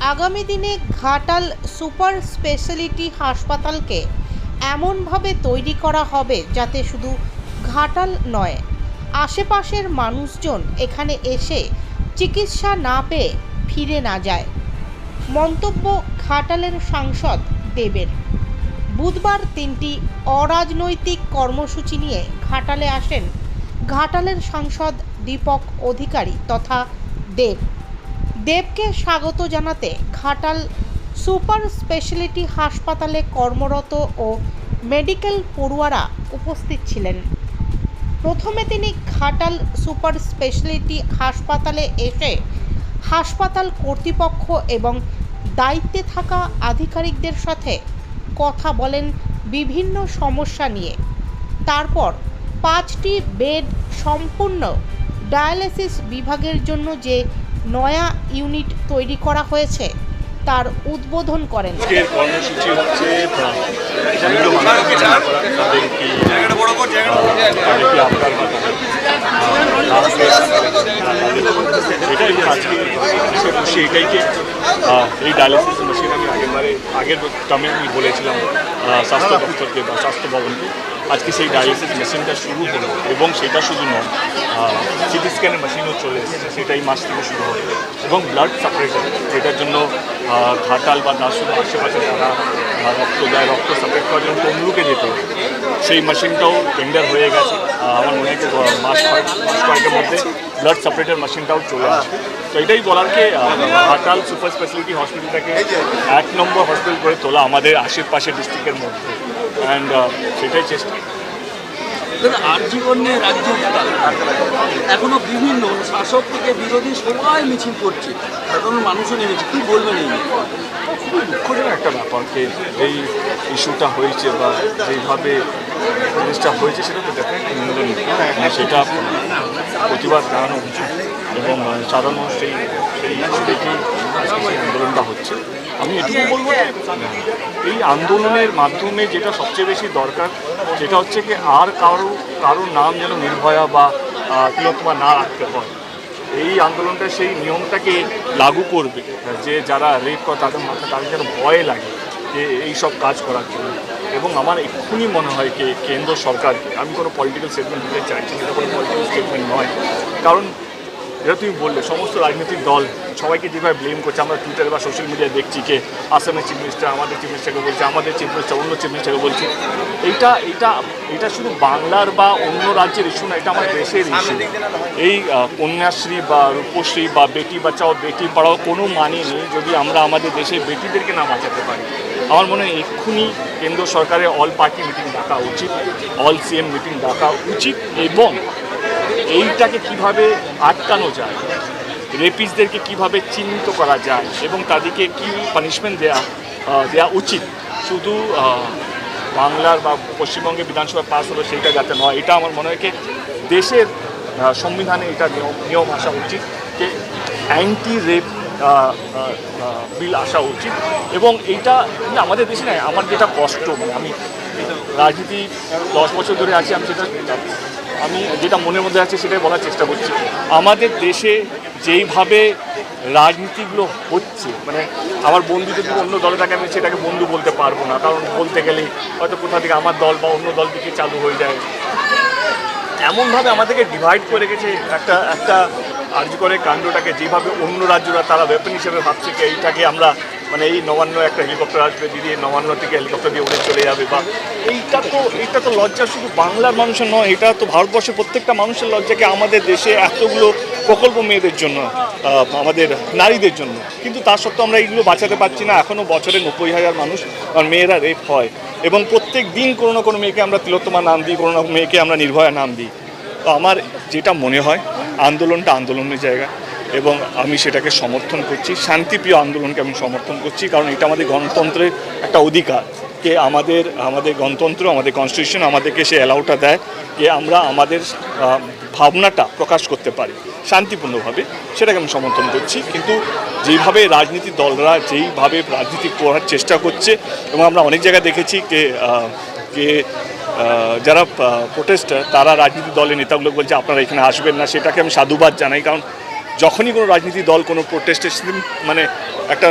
আগামী দিনে Ghatal super speciality হাসপাতালকে এমনভাবে তৈরি করা হবে যাতে শুধু ঘাটাল নয়, আশেপাশের মানুষজন এখানে এসে চিকিৎসা না পেয়ে ফিরে না যায়। মন্তব্য ঘাটালের সাংসদ দেবের। বুধবার তিনটি অরাজনৈতিক কর্মসূচি নিয়ে ঘাটালে আসেন ঘাটালের সাংসদ দীপক অধিকারী তথা দেব। দেবকে স্বাগত জানাতে ঘাটাল সুপার স্পেশালিটি হাসপাতালে কর্মরত ও মেডিকেল পড়ুয়ারা উপস্থিত ছিলেন। প্রথমে তিনি ঘাটাল সুপার স্পেশালিটি হাসপাতালে এসে হাসপাতাল কর্তৃপক্ষ এবং দায়িত্বে থাকা আধিকারিকদের সাথে কথা বলেন বিভিন্ন সমস্যা নিয়ে। তারপর পাঁচটি বেড সম্পূর্ণ ডায়ালিসিস বিভাগের জন্য যে নয়া ইউনিট তৈরি করা হয়েছে, তার উদ্বোধন করেন। কর্মসূচি হচ্ছে কি কি এটাই আজকে খুশি এটাই যে এই ডায়ালিসিস মেশিন আমি আগেরবারে আগের টার্মে আমি বলেছিলাম স্বাস্থ্য দপ্তরকে বা স্বাস্থ্য ভবনকে। আজকে সেই ডায়ালিসিস মেশিনটা শুরু হলো এবং সেটা শুধু নয় সিটি স্ক্যানের মেশিনও চলে এসেছে সেটা এই মাস থেকে শুরু হবে। এবং ব্লাড সাপারেটার, যেটার জন্য ঘাটাল বা দাসুর আশেপাশে যারা রক্ত দেয় রক্ত সাপারেট করার জন্য তমলুকে যেত, সেই মেশিনটাও টেন্ডার হয়ে গেছে। আমার মনে হয় মাস মাস কয়েকের মধ্যে ব্লাড সাপারেটার মেশিনটাও চলে আসবে। তো এটাই বলারকে ঘাটাল সুপার স্পেশালিটি হসপিটালটাকে এক নম্বর হসপিটাল করে তোলা আমাদের আশেপাশে ডিস্ট্রিক্টের মধ্যে। অ্যান্ড সেটাই চেষ্টা। আর্জিকর নিয়ে রাজ্য এখনও বিভিন্ন শাসক থেকে বিরোধী সবাই মিছিল করছে। সাধারণ মানুষও নেমেছে। কি বলবেন এই খুবই দুঃখজনক একটা ব্যাপারকে এই ইস্যুটা হয়েছে বা যেইভাবে জিনিসটা হয়েছে সেটা তো ডেফিনেটলি নিন্দনীয় মানে সেটা প্রতিবাদ জানানো উচিত। এবং সাধারণ সেই সেই ইস্যু দেখেই আন্দোলনটা হচ্ছে। আমি এটুকু বলব এই আন্দোলনের মাধ্যমে যেটা সবচেয়ে বেশি দরকার সেটা হচ্ছে কি আর কারও কারোর নাম যেন নির্ভয়া বা তিলোত্তমা না রাখতে হয়। এই আন্দোলনটা সেই নিয়মটাকে লাগু করবে যে যারা রেপ করে তাদের মাথা তাদের যেন ভয় লাগে যে এই সব কাজ করার জন্য। এবং আমার এক্ষুনি মনে হয় যে কেন্দ্র সরকারকে আমি কোনো পলিটিক্যাল স্টেটমেন্ট দিতে চাইছি এটা কোনো পলিটিক্যাল স্টেটমেন্ট নয়। কারণ যেটা তুমি বললে, সমস্ত রাজনৈতিক দল সবাইকে যেভাবে ব্লেম করছে, আমরা টুইটারে বা সোশ্যাল মিডিয়ায় দেখছি কে আসামের চিফ মিনিস্টার আমাদের চিফ মিনিস্টারকে বলছে, আমাদের চিফ মিনিস্টার অন্য চিফ মিনিস্টারকে বলছে। এইটা এটা এটা শুধু বাংলার বা অন্য রাজ্যের ইস্যু না, এটা আমার দেশের ইস্যু এই কন্যাশ্রী বা রূপশ্রী বা বেটি বাঁচাও, বেটি পড়াও কোনো মানে নেই যদি আমরা আমাদের দেশে বেটিদেরকে না বাঁচাতে পারি। আমার মনে হয় এক্ষুনি কেন্দ্র সরকারের অল পার্টি মিটিং ডাকা উচিত অল সিএম মিটিং ডাকা উচিত এবং এইটাকে কীভাবে আটকানো যায়? রেপিসদেরকে কীভাবে চিহ্নিত করা যায়? এবং তাদেরকে কি পানিশমেন্ট আহ, দেওয়া উচিত? শুধু বাংলার বা পশ্চিমবঙ্গে বিধানসভা পাস হলো সেইটা যাতে নয় এটা আমার মনে হয় দেশের সংবিধানে এটা নিয়ম নিয়ম আসা উচিত যে অ্যান্টি রেপ বিল আসা উচিত। এবং এইটা আমাদের দেশে নয় আমার যেটা কষ্ট মানে আমি রাজনীতি দশ বছর ধরে আছি আমি সেটা আমি যেটা মনের মধ্যে আছে সেটাই বলার চেষ্টা করছি। আমাদের দেশে যেইভাবে রাজনীতিগুলো হচ্ছে মানে আমার বন্ধু যদি অন্য দলে থাকে, আমি সেটাকে বন্ধু বলতে পারব না। কারণ বলতে গেলে হয়তো কোথা থেকে আমার দল বা অন্য দল থেকে চালু হয়ে যায়। এমনভাবে আমাদেরকে ডিভাইড করে গেছে একটা একটা আর্যকরের কাণ্ডটাকে, যেভাবে অন্য রাজ্যরা তারা ওয়েপন হিসেবে ভাবছে, এইটাকে আমরা মানে এই নবান্ন একটা হেলিকপ্টার আসবে, দিদি নবান্ন থেকে হেলিকপ্টার দিয়ে উড়ে চলে যাবে, বা এইটা তো এইটা তো লজ্জা, শুধু বাংলার মানুষের নয়, এটা তো ভারতবর্ষের প্রত্যেকটা মানুষের লজ্জাকে আমাদের দেশে এতগুলো প্রকল্প মেয়েদের জন্য আমাদের নারীদের জন্য। কিন্তু তা সত্ত্বেও আমরা এইগুলো বাঁচাতে পারছি না এখনও বছরে নব্বই হাজার মানুষ মেয়েরা রেপ হয়। এবং প্রত্যেক দিন কোনো না কোনো মেয়েকে আমরা তিলোত্তমা নাম দিই, কোনো না মেয়েকে আমরা নির্ভয়া নাম দিই। তো আমার যেটা মনে হয়, আন্দোলনটা আন্দোলনের জায়গা। এবং আমি সেটাকে সমর্থন করছি। শান্তিপ্রিয় আন্দোলনকে আমি সমর্থন করছি, কারণ এটা আমাদের গণতন্ত্রের একটা অধিকার। কে আমাদের আমাদের গণতন্ত্র, আমাদের কনস্টিটিউশন আমাদেরকে সে অ্যালাউটা দেয় যে আমরা আমাদের ভাবনাটা প্রকাশ করতে পারি, শান্তিপূর্ণভাবে, সেটাকে আমি সমর্থন করছি। কিন্তু যেইভাবে রাজনীতি দলরা যেইভাবে রাজনীতি করার চেষ্টা করছে, এবং আমরা অনেক জায়গায় দেখেছি কে কে যারা প্রোটেস্টার তারা রাজনীতি দলের নেতাগুলো বলছে, আপনারা এখানে আসবেন না। সেটাকে আমি সাধুবাদ জানাই, কারণ যখনই কোনো রাজনীতি দল, কোনো প্রোটেস্টের মানে একটা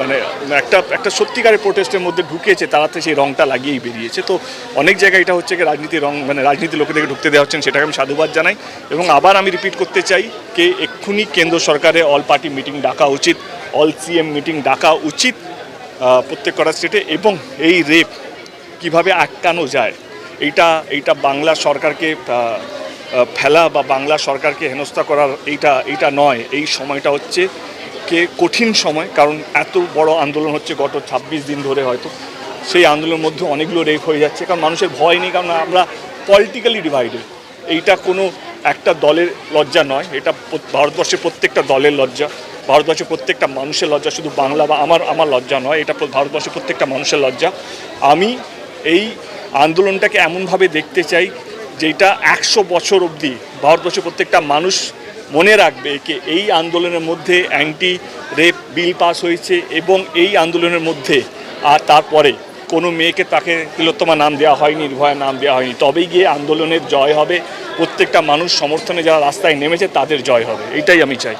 মানে একটা একটা সত্যিকারের প্রোটেস্টের মধ্যে ঢুকেছে, তারাতে সেই রংটা লাগিয়েই বেরিয়েছে। তো অনেক জায়গায় এটা হচ্ছে কি রাজনীতি রং মানে রাজনীতি লোকেদেরকে ঢুকতে দেওয়া হচ্ছেন সেটাকে আমি সাধুবাদ জানাই। এবং আবার আমি রিপিট করতে চাই যে এক্ষুনি কেন্দ্র সরকারে অল পার্টি মিটিং ডাকা উচিত অল সিএম মিটিং ডাকা উচিত প্রত্যেক কটা স্টেটে এবং এই রেপ কীভাবে আটকানো যায়, এইটা এইটা বাংলা সরকারকে ফেলা বা বাংলা সরকারকে হেনস্থা করার এইটা এইটা নয়। এই সময়টা হচ্ছে কে কঠিন সময়, কারণ এত বড় আন্দোলন হচ্ছে গত ছাব্বিশ দিন ধরে হয়তো। সেই আন্দোলনের মধ্যে অনেকগুলো রেপ হয়ে যাচ্ছে, কারণ মানুষের ভয় নেই, কারণ আমরা পলিটিক্যালি ডিভাইডেড এইটা কোনো একটা দলের লজ্জা নয়, এটা ভারতবর্ষের প্রত্যেকটা দলের লজ্জা। ভারতবর্ষের প্রত্যেকটা মানুষের লজ্জা, শুধু বাংলা বা আমার আমার লজ্জা নয়, এটা ভারতবর্ষের প্রত্যেকটা মানুষের লজ্জা। আমি এই আন্দোলনটাকে এমনভাবে দেখতে চাই যেটা একশো বছর অবধি ভারতবর্ষের প্রত্যেকটা মানুষ মনে রাখবে যে এই আন্দোলনের মধ্যে অ্যান্টি রেপ বিল পাস হয়েছে এবং এই আন্দোলনের মধ্যে আর তারপরে কোনো মেয়েকে তাকে তিলোত্তমা নাম দেওয়া হয়নি নির্ভয়া নাম দেওয়া হয়নি। তবেই গিয়ে আন্দোলনের জয় হবে। প্রত্যেকটা মানুষ সমর্থনে যারা রাস্তায় নেমেছে তাদের জয় হবে। এটাই আমি চাই।